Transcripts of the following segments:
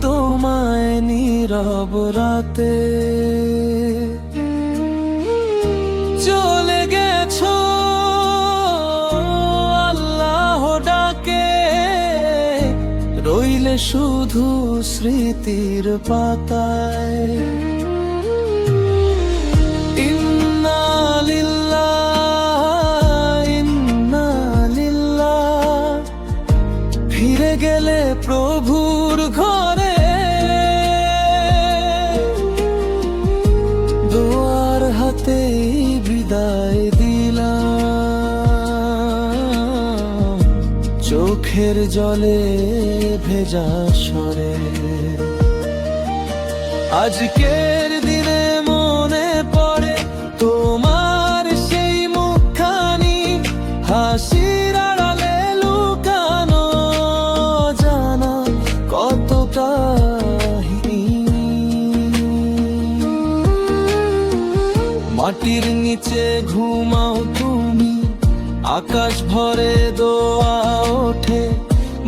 তোমায় নীরব রাতে। চলে গেছ আল্লাহ ডাকে। রইলে শুধু স্মৃতির পাতায়। গেলে প্রভুর ঘরে। দোয়ার হাতে বিদায় দিলাম। চোখের জলে ভেজা সরে আজকের দিনে মনে পড়ে তোমার সেই মুখখানি হাসির নিচে ঘুমাও তুমি। আকাশ ভরে দোয়া ওঠে।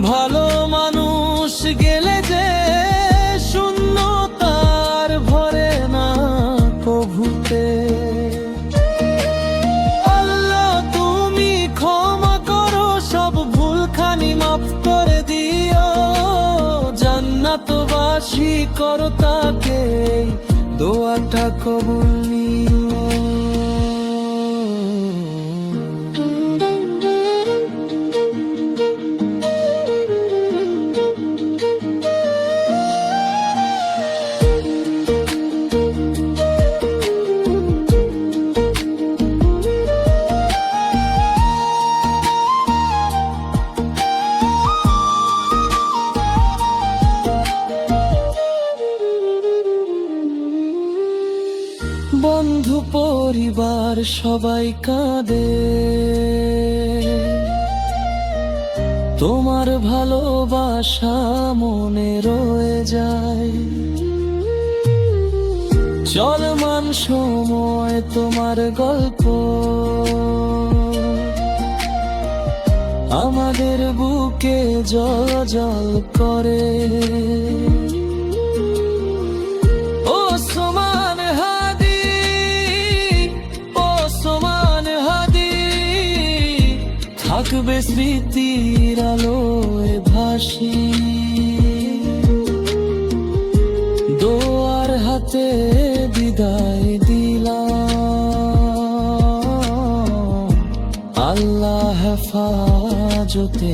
ভালো মানুষ গেলে যে শূন্যতার ভরে না তুমি ক্ষমা করো, সব ভুলখানি করো তাকে দোয়াটা কবুল নিও। বন্ধু পরিবার সবাই কাঁদে। তোমার ভালোবাসা মনে রয়ে যায়। চলমান সময় তোমার গল্প। আমাদের বুকে জল জল করে। থাকবে স্মৃতির আলোয় ভাসি। দোয়ার হাতে বিদায় দিলাম। আল্লাহ হেফাজতে